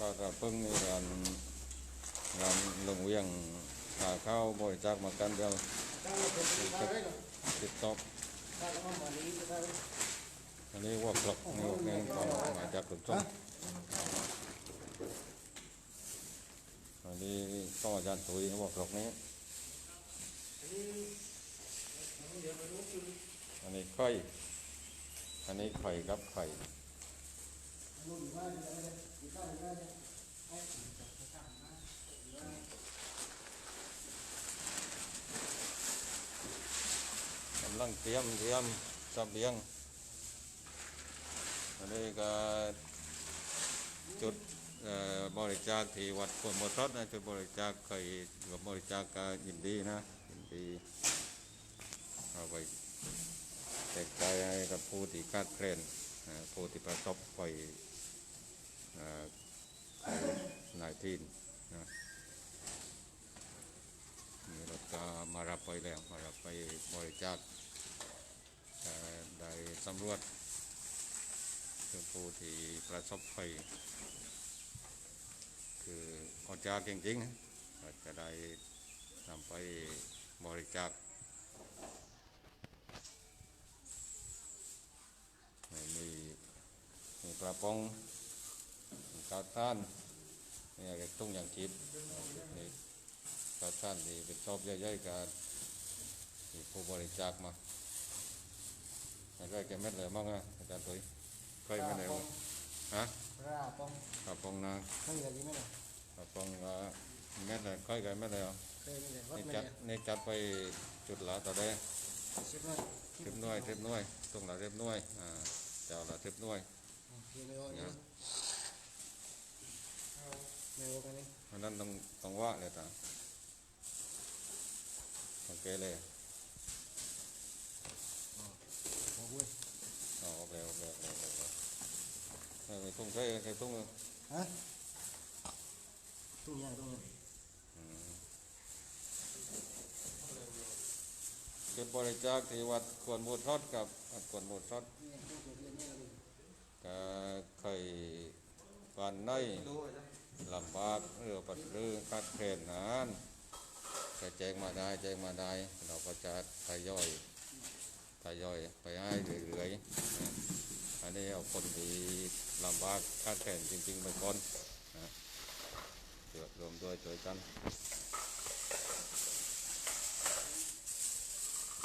ก็จะเพิ่งมีการงานลงเวียงหาข้าวบริจาคมากันเดียวติดต่ออันนี้วัวกลอกนี่วัวนี่ก็มาจากตุ่มส้มอันนี้ต้องอาจารย์ถุยวัวกลอกนี้อันนี้ไข่อันนี้ไข่ครับไข่ กำลังเตรียมเตรียมเบียงอันนี้ก็จุดบริจาคที่วัดขวดหมดรถนะจุดบริจาคเคยกับบริจาคก็ยินดีนะยินดีเอาไปแจกจ่ายให้กับผู้ที่คาดเคลนผู้ที่ประสบภัย นายทีนนะนี่รถก็มารับไปแล้ว มารับไปบริจาคได้สำรวจคือผู้ที่ประสบภัยคือออกจากจริงๆจะได้นำไปบริจาคม่มีมีกระป๋อง กาวต้านมีอะไรตุ้งอย่างชีพนี่กาวต้านที่เป็นชอบย่อยๆกันที่ผู้บริจาคมา Rồi cái cái mét lửa mong à, người ta tới cây mét lửa hả? ราปอง Cà phong là ไม่มีอะไรดีไหมล่ะ cà phong là mét là cây cái mét lửa เคยมีแต่วัดนี่ไม่จัดเนี่ยนี่จัดไปจุดละต่อได้สิบเลยเรียบน้อยเรียบน้อยตรงละเรียบน้อยอ่าเจ้าละเรียบน้อยคือไม่ว่าเนี่ย ไม่ว่ากันนี่อันนั้นต้องต้องว่าเลยตาต้องเกเลยโอ้โหอ๋อโอเคโอเคโอเคโอเคเออไม่ต้องใช้ใช้ต้องฮะตุ้งยังตุ้งยังจุดบริจาคที่วัดขวนบูทอดกับวัดขวนบูทอดนี่ยังตุ้งตัวเรียนนี่เราดูก็เคยปานใน ลำบากเรือปัดเรือคาดเคลนนานจะแจ้งมาได้แจ้งมาได้ เราก็จะทยอยทยอยไปให้เรื่อยๆอันนี้เอาคนที่ลำบากคาดเคลนจริงๆไปก่อนนะเกือบรวมด้วยช่วยกัน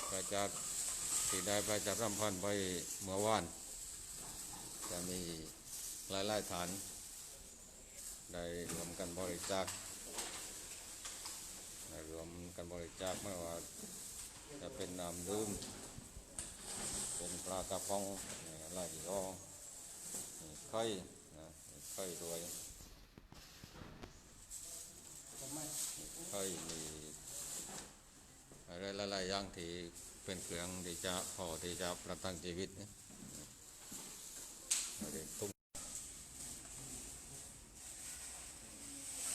ประจักษ์ที่ได้ประจักษ์รำพันไปเมื่อวาน จะมีหลายๆฐาน ได้รวมกันบริจาคได้รวมกันบริจาคไม่ว่าจะเป็นน้ำดื่มเป็นปลากระป๋องอะไรก็มีไข่นะไข่ด้วยไมมีไข่มีอะไรหลายๆอย่างที่เป็นเครื่องที่จะพอที่จะประทังชีวิตนะเอาเด็กตุ้ม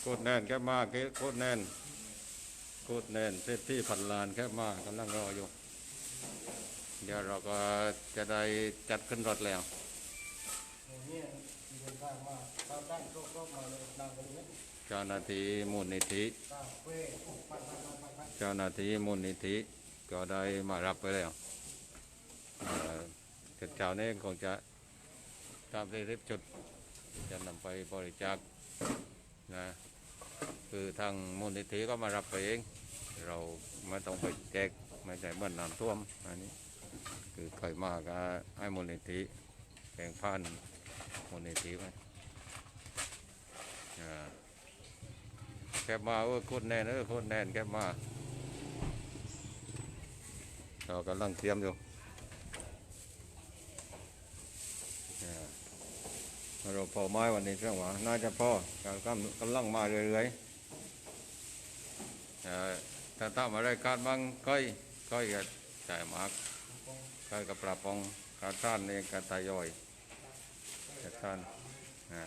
โคตรแน่นแค่มากเกโคตรแน่นโคตรแน่นเซฟที่พันลานแค่มากกำลังรออยู่ เดี๋ยวเราก็จะได้จัดขึ้นรถแล้วอย่างนี้ที่เดินทางมาตามด้านโลกก็มาเลยนางกันเลยเจ้าหน้าที่มูลนิธิตาเว้ยปันปันปันปันปันเจ้าหน้าที่มูลนิธิก็ได้มารับไปแล้วเอ่อเจ้าเจ้านี้คงจะตามที่ริบจุด จะนำไปบริจาคนะ คือทางมูลนิธิก็มารับไปเอง เราไม่ต้องไปแจกไม่ใช่เหมือนน้ำท่วมอันนี้ คือใครมาก็ให้มูลนิธิแข่งพันมูลนิธิไปแคบมาเออโคตรแน่นเออโคตรแน่นแคบมาเรากำลังเตรียมอยู่เราพอไม้วันนี้เรื่องว่าน่าจะพอกำลังกำลังมาเรื่อยๆ ถ้าตามอะไรการบางก้อยก้อยก็จ่ายมากข้าวกับปลาปองกาท่านนี่กาตายอยกาท่านอ่า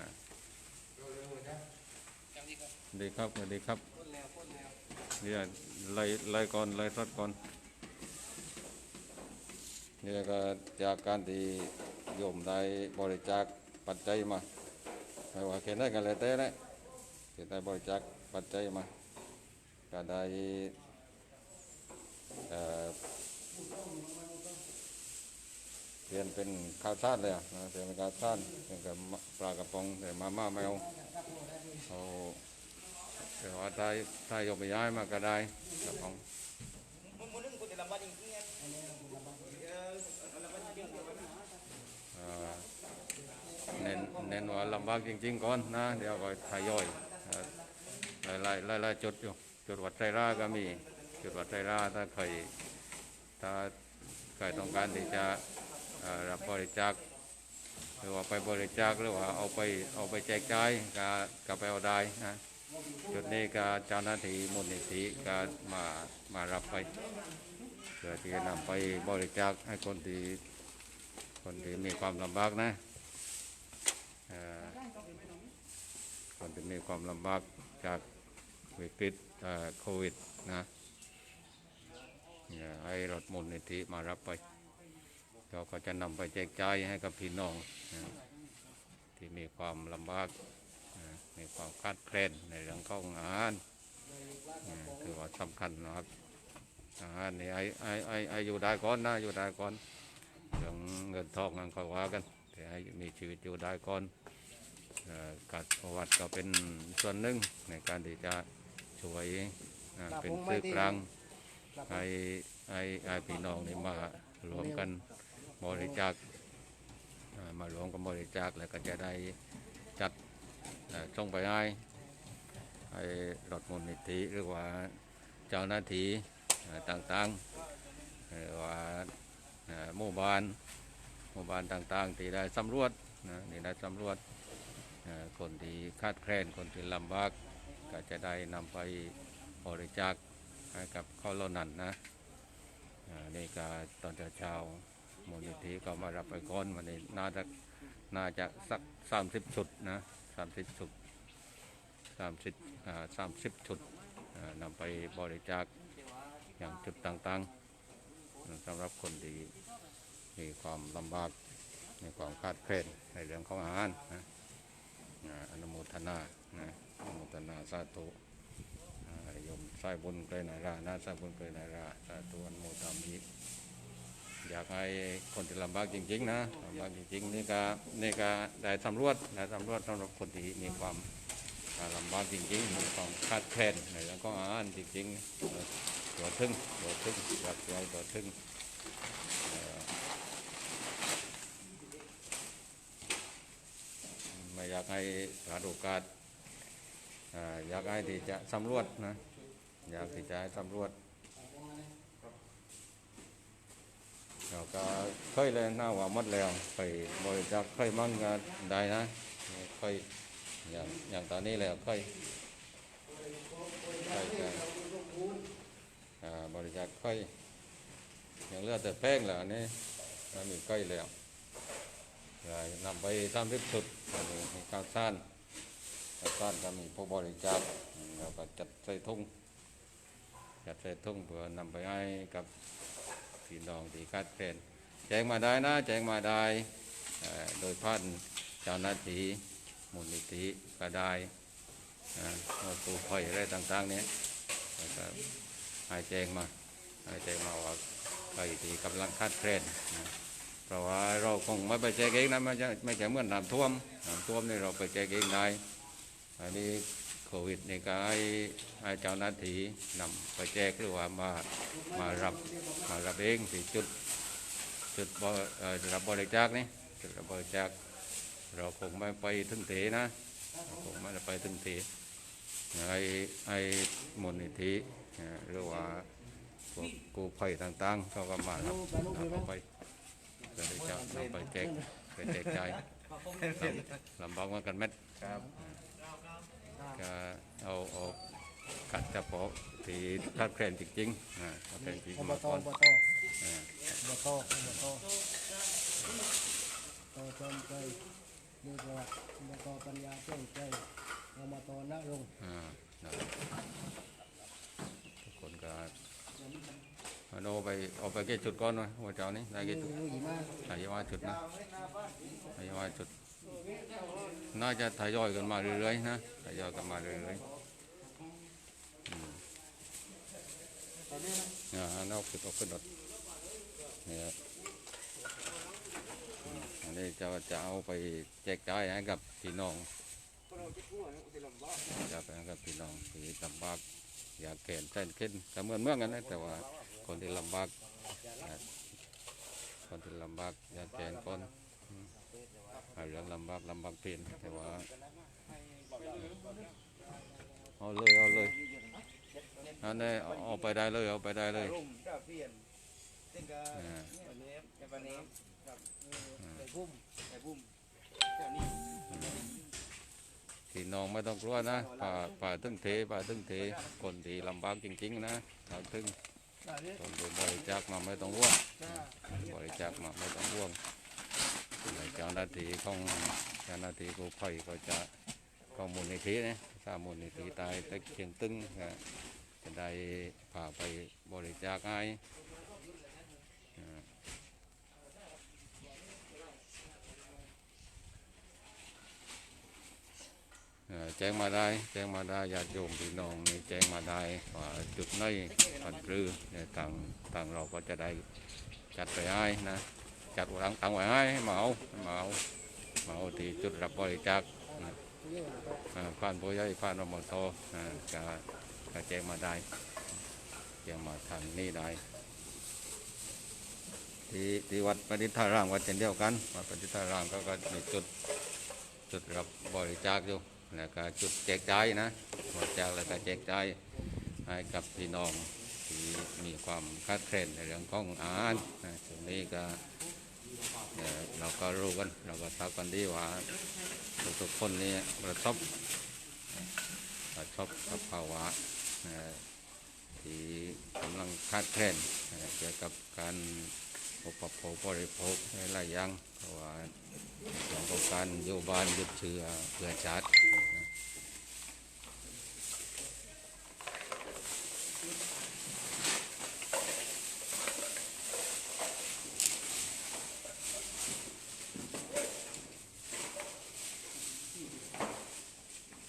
ดีครับสวัสดีครับเนี่ยไล่ไล่ก่อนไล่สัดก่อนเนี่ยก็จากการที่โยมได้บริจาคปัจจัยมาไม่ว่าแค่ไหนกันเลยแต่ละที่ได้บริจาคปัจจัยมา ก็ได้เอ่อเปลี่ยนเป็นข้าวสารเลยอะนะเปลี่ยนเป็นข้าวสารเป็นกับปลากระป๋องแต่มาม่าไม่เอาเอาแต่ว่าถ้าถ้ายกไปย้ายมาก็ได้กระป๋องเน้นเน้นว่าลำบากจริง ๆ ก่อนนะ เดี๋ยวก็ทยอยอ่าหลายๆหลายๆจุดอยู่ จุดวัดไตรราก็มี จุดวัดไตรราถ้าใครถ้าใครต้องการที่จะรับบริจาคหรือว่าไปบริจาคหรือว่าเอาไปเอาไปแจกจ่ายก็ก็ไปเอาได้นะจุดนี้ก็เจ้าหน้าที่มูลนิธิก็มามารับไปเพื่อที่จะนำไปบริจาคให้คนที่คนที่มีความลำบากนะคนที่มีความลำบากจากวิกฤต โควิดนะให้รถมูลนิธิมารับไปเราก็จะนำไปแจกจ่ายให้กับพี่น้องนะที่มีความลำบากนะมีความคาดแคลนในเรื่องของอาหารนะถือว่าสำคัญนะครับอาหารนี่ไอ้ไอ้ไอ้ไอ้อยู่ได้ก่อนนะอยู่ได้ก่อนเรื่องเงินทองนั้นค่อยว่ากัน แต่ให้มีชีวิตอยู่ได้ก่อนการประวัติก็เป็นส่วนหนึ่งในการที่จะ ช่วยอ่าเป็นสื่อกลางให้ให้ให้พี่น้องนี่มารวมกันบริจาคอ่ามารวมกันบริจาคแล้วก็จะได้จัดเอ่อส่งไปให้ให้รถมูลนิธิหรือว่าเจ้าหน้าที่เอ่อต่างๆหรือว่าอ่าหมู่บ้านหมู่บ้านต่างๆ ที่ได้สำรวจนะนี่ได้สำรวจอ่าคนที่คาดแคลนคนที่ลำบาก ก็จะได้นำไปบริจาคให้กับเขาเหล่านั้นนะนี่ก็ตอนเช้ามูลนิธิก็มารับไปก่อนวันนี้น่าจะน่าจะสักสามสิบชุดนะสามสิบชุดสามสิบสามสิบชุดนำไปบริจาคอย่างจุดต่างๆสำหรับคนที่มีความลำบากมีความคาดเคลื่อนในเรื่องของอาหารนะอนุโมทนานะ ทนาสาธุอ่ายมสายบุญเกยนารานะสายบุญเกยนาราสาธุอนโมทามิอยากให้คนที่ลำบากจริง ๆ นะลำบากจริงๆนี่ก็นี่ก็ได้สำรวจได้สำรวจสำหรับคนที่มีความลำบากจริงๆมีความคาดเคลนในเรื่องของอาหารจริงๆตัวทึ่งตัวทึ่งอยากใหตัวทึ่งไม่อยากให้พลาดโอกาส อยากให้ที่จะสำรวจนะอยากที่จะสำรวจเราก็เคยเลยหน้าว่าหมดแล้วไปบริจาคเคยมั่งได้นะเคยอย่างอย่างตอนนี้แล้วเคยเคยจะอ่าบริจาคค่อยอย่างเลือแต่แป้งแล้วอันนี้มันมีก้อยแล้วนำไปทำทิพสุดอันนี้าวสาร ข้าวสารก็มีผู้บริจาคแล้วก็จัดใส่ทุ่งจัดใส่ทุ่งเพื่อนำไปให้กับพี่น้องที่คาดแคลนแจ้งมาได้นะแจ้งมาได้โดยผ่านเจ้าหน้าที่มูลนิธิก็ได้อ่าหน่วยกู้ภัยอะไรต่างๆเนี้ยก็ให้แจ้งมาให้แจ้งมาว่าใครที่กำลังคาดเคลื่อนเพราะว่าเราคงไม่ไปแจกเองนะไม่ใช่ไม่ใช่เหมือนน้ำท่วมน้ำท่วมนี่เราไปแจกเองได้ อันนี้โควิดนี่ก็ให้ให้เจ้าหน้าที่นำไปแจกหรือว่ามามารับมารับเองที่จุดจุดบริเอ่อรับบริจาคนี่จุดรับบริจาคเราคงไม่ไปถึงเถนะเราคงไม่ได้ไปถึงเถให้ให้มูลนิธิเอ่อหรือว่าพวกกู้ภัยต่างๆเขาก็มารับเอาไปเพื่อที่จะนำไปแจกไปแจกจ่ายลำบากเหมือนกันเม็ดครับ ก็เอาเอาขัดเฉพาะที่คาดแคลนจริงๆนะคาดแคลนจริงอบมาตก่อนอบตอ่าอบตอบตตชมใจมีประวัติอบตปัญญาเจ้าใจอบตณรงค์อ่านั่นแหละทุกคนก็เอาไปเอาไปกี่จุดก่อนวะหัวเจ้านี่ได้กี่จุดรู้อีมากอายุว่าจุดนะอายุว่าจุดม น่าจะทยอยกันมาเรื่อยๆนะทยอยกันมาเรื่อยๆอืมอ่าเอาขึ้นเอาขึ้นรถเนี่ยอันนี้จะจะเอาไปแจกจ่ายให้กับพี่น้องจะไปให้กับพี่น้องที่ลำบากอยากแขนแสนขึ้นก็เหมือนเมื่องกันนะแต่ว่าคนที่ลำบากคนที่ลำบากอยากแขนคน หาเรื่องลำบากลำบากเปลี่ยนแต่ว่าเอาเลยเอาเลยอันนี้เอาเอาไปได้เลยเอาไปได้เลยพี่น้องไม่ต้องกลัวนะป่าป่าตึ้งเทป่าตึ้งเทคนที่ลำบากจริงๆนะป่าตึ้งได้เลยคนที่บริจาคมาไม่ต้องห่วงบริจาคมาไม่ต้องห่วง เจ้าหน้าที่ของเจ้าหน้าที่กู้ภัยก็จะข้อมูลนิธินะถ้ามูลนิธิตายตะเคียงตึงก็จะได้พาไปบริจาคให้อ่อแจ้งมาได้แจ้งมาได้ญาติโยมพี่น้องนี่แจ้งมาได้ว่าจุดไหนผันรือเนี่ยทางทางเราก็จะได้จัดไปให้นะ จัดวางตังไว้ให้มาเอามาเมาเอาที่จุดรับบริจาคนะเยอะเลยอ่าผ่านผู้ใหญ่ผ่านอมตอ่าจะจะแจ้งมาได้แจ้งมาทางนี้ได้ที่ที่วัดปฏิทารามก็เช่นเดียวกันวัดปฏิทารามก็ก็มีจุดจุดรับบริจาคอยู่แล้วก็จุดแจกจ่ายนะบริจาคแล้วก็แจกจ่ายให้กับพี่น้องที่มีความคาดเคลื่อนในเรื่องของอาหารตรงนี้ก็ เอ่อเราก็รู้กัน เราก็ทราบกันดีว่าทุกๆคนนี้ประสบประสบกับภาวะที่กำลังคาดเคลื่อนเกี่ยวกับการอุปโภคบริโภคหลายอย่างเพราะว่าของการโยบานยึดเชื้อเพื่อชาตินะ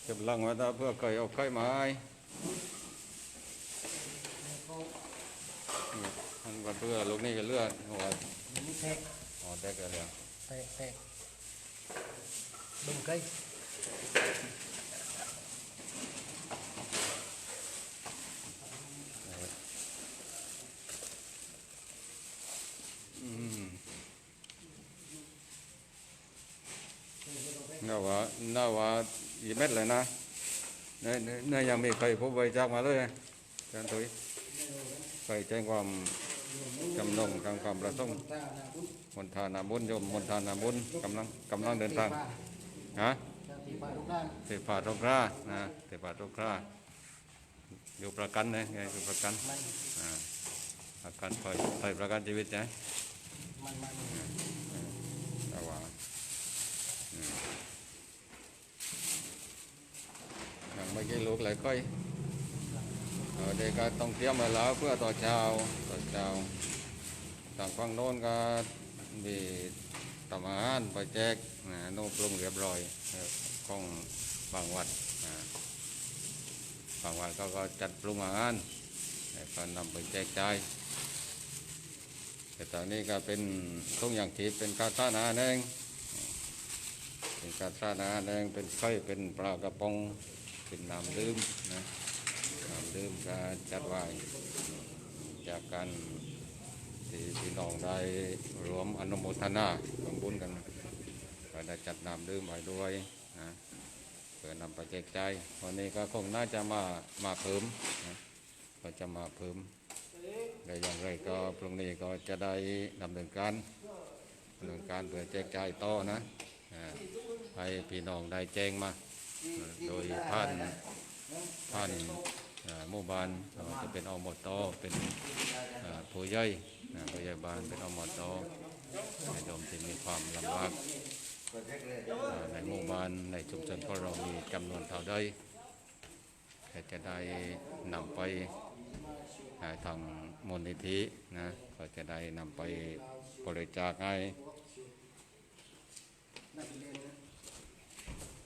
เก็บ ลังไว้นะเพื่อไก่เอาไข่ไม้ท่านก็เพื่อลูกนี่ก็เลือดหัวนี่แตกหัวแตกกันเลยแตกแตกดุมไก่อืมน่าว่าน่าว่า อีเม็ดเลยนะเนี่ยเนี่ยเนี่ยยังมีใครพบบริจาคมาเลยอาจารย์ถุยไปแจ้งความจำนงทางความประสงค์ตาหน้าบุญมณฑานาบุญโยมมณฑานาบุญกำลังกำลังเดินทางฮะตีปลาทุกด้านเทพาทุกรานะเทพาทุกราอยู่ประกันนะไงอยู่ประกันมันอ่าประกันคอยคอยประกันชีวิตนะมันมันแต่ว่า ไม่กี่ลูกเลยค่อยเอเด็กก็ต้องเตรียมไว้แล้วเพื่อต่อเช้าต่อเช้าทางฝั่งโน้นก็มีทำอาหารไปแจกนะโน้ปรุงเรียบร้อยของบางวัดนะบางวัดก็ก็จัดปรุงอาหารแล้วก็นำไปแจกจ่ายแต่ตอนนี้ก็เป็นทุกอย่างที่เป็นการสร้างอาหารเองเป็นการสร้างอาหารเองเป็นไข่เป็นปลากระป๋อง เป็นน้ำดื่มนะน้ำดื่มก็จัดไว้จากการที่พี่น้องได้รวมอนุโมทนาร่วมบุญกันก็ได้จัดน้ำดื่มไว้ด้วยนะเพื่อนำไปแจกจ่ายวันนี้ก็คงน่าจะมามาเพิ่มนะก็จะมาเพิ่มได้อย่างไรก็พรุ่งนี้ก็จะได้ดำเนินการดำเนินการเพื่อแจกจ่ายต่อนะให้พี่น้องได้แจ้งมา โดยผ่านผ่านหมู่บ้านจะเป็นอมตเป็นผู้ใหญ่ผู้ใหญ่บ้านเป็นอมตในโดมที่มีความลำบากในหมู่บ้านในชุมชนของเรามีจำนวนเท่าใดก็จะได้นำไปทางมูลนิธินะก็จะได้นำไปบริจาคให้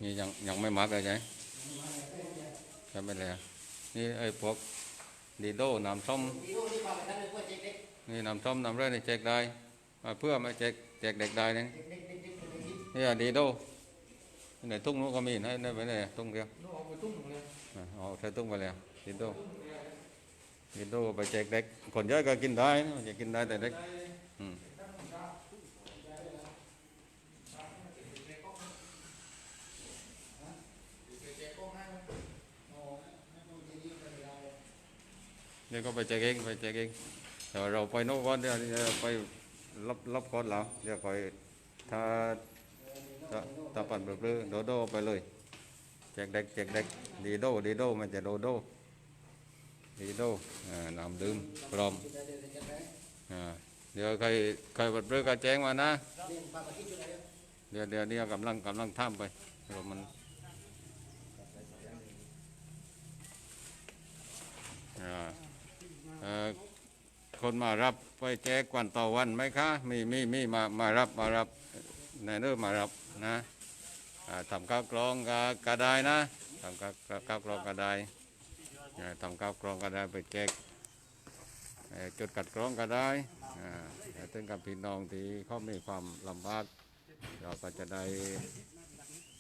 นักเรียนนี่ยังยังไม่มักเลยใช่ใช่ไหมเลยนี่ไอ้พวกดีโดน้ำส้มดีดูนี่ฝากไปท่านเลยเพื่อเด็กนี่น้ำส้มน้ำเลือดนี่แจกได้มาเพื่อมาแจกแจกเด็กได้นี่ๆเด็กๆเด็กๆเด็กๆเด็กนี่อะดีโดในทุ่งนู้นก็มีนะในไปไหนทุ่งเดียวๆลูกเอาไปตุ้มเลยอะเอาใส่ตุ้งไปเลยดีโดดีโดไปแจกเด็กคนเยอะก็กินได้นะจะกินได้แต่เด็กอืม เดี๋ยวก็ไปแจกเองไปแจกเองแต่ว่าเราไปโน่นก่อนเดี๋ยวไปรับรับก่อนแล้วเดี๋ยวคอยถ้าถ้าถ้าปั่นเปลือโดโดไปเลยแจกเด็กแจกเด็กดีโดดีโดมันจะโดโดดีโดอ่าน้ำดื่มพร้อมอ่าเดี๋ยวใครใครปัดเปลือก็แจ้งมานะเดี๋ยวเดี๋ยวเดี๋ยวกำลังกำลังทำไปเรามันอ่า คนมารับไปแจกวันต่อวันไหมคะ มีมีมีมามารับมารับนายเนอมารับนะทำข้าวกรองก็กได้นะทำข้าวข้าวกรองก็ได้ทำข้าวกรองก็ได้ไปแจกเจุดกัดกรองก็ได้แต่ถึงกับพี่น้องที่เขามีความลำบากเราก็จะได้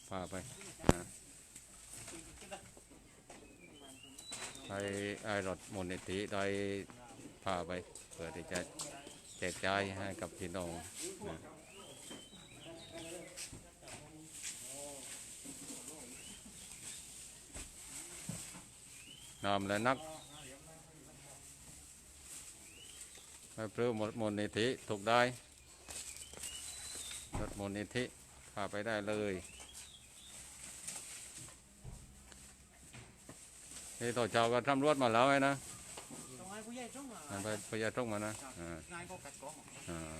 พาไปนะ ให้ไอ้รถมูลนิธิได้พาไปเพื่อที่จะแจกจ่ายให้กับพี่น้องนะนำและนักให้เพื่อมูลนิธิถูกได้รถมูลนิธิพาไปได้เลย นี่ต่อเช้าก็ตำรวจมาแล้วไงนะต้องให้ผู้ใหญ่ช่องมาอ่าไปพยาท่งมานะอ่างานก็กัดกรองอ่า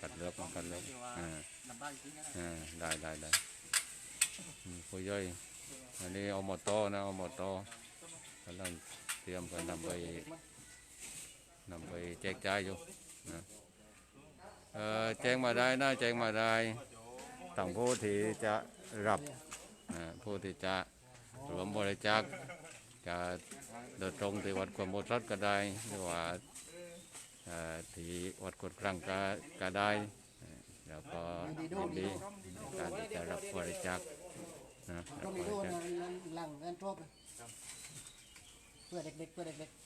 กัดเลือกมากัดเลือกที่ว่าอ่าลำบากจริงๆนะอ่าได้ได้ได้อืมผู้ย่อยอันนี้เอาหมดโตอนะเอาหมดโตอกำลังเตรียมไปนำไปนำไปแจกจ่ายอยู่นะเออแจ้งมาได้นะแจ้งมาได้ต่างผู้ที่จะรับอ่าผู้ที่จะรวมบริจาค จะโดยตรงที่วัดควมบริสุทธิ์ก็ได้หรือว่าที่วัดกดกลางก็ก็ได้แล้วก็ยินดีการที่จะรับบริจาคนะรับบริจาคหลังนั่นชอบเพื่อเด็กๆเพื่อเด็กๆ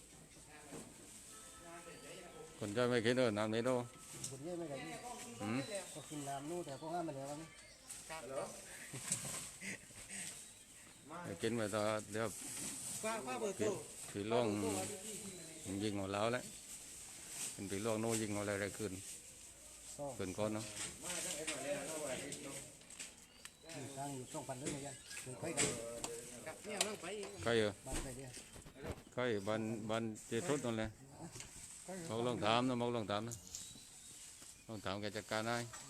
คนจะไม่คิดเลยน้ำนี้ดูๆคนเยอะไม่ได้นี่อืมก็กินน้ำนู่นแต่พวกห้ามมาแล้วนี่กินไปต่อเดี๋ยว ฟ้าฟ้าเบอร์โทรผีล่วงยิงหัวแล้วแหละเป็นผีล่วงโน่ยิงหัวอะไรขึ้นก็ขึ้นก้อนเนาะทางอยู่ช่องพันเลยเหมือนกันถึงค่อยกันกับเนี่ยนั่งไปใครเออบ้านไปเดียวใครบันบันเจทุดนั่นแหละมองลองถามนะมองลองถามนะลองถามแกจัดการได้ถ